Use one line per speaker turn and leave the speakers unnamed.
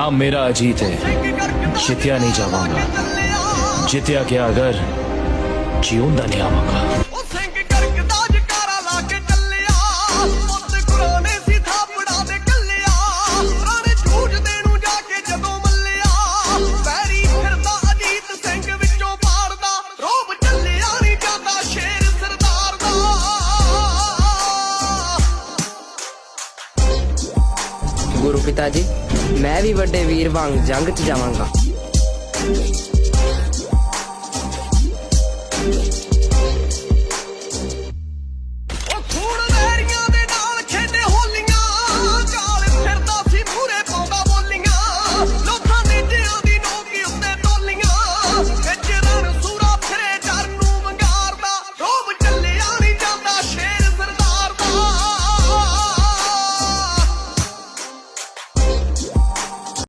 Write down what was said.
नाम मेरा अजीत है। जितिया नहीं जावांगा जितिया क्या अगर
जीवन नहीं आवांगा
ਗੁਰੂ ਪਿਤਾ ਜੀ ਮੈਂ ਵੀ ਵੱਡੇ ਵੀਰ ਵਾਂਗ ਜੰਗ 'ਚ ਜਾਵਾਂਗਾ।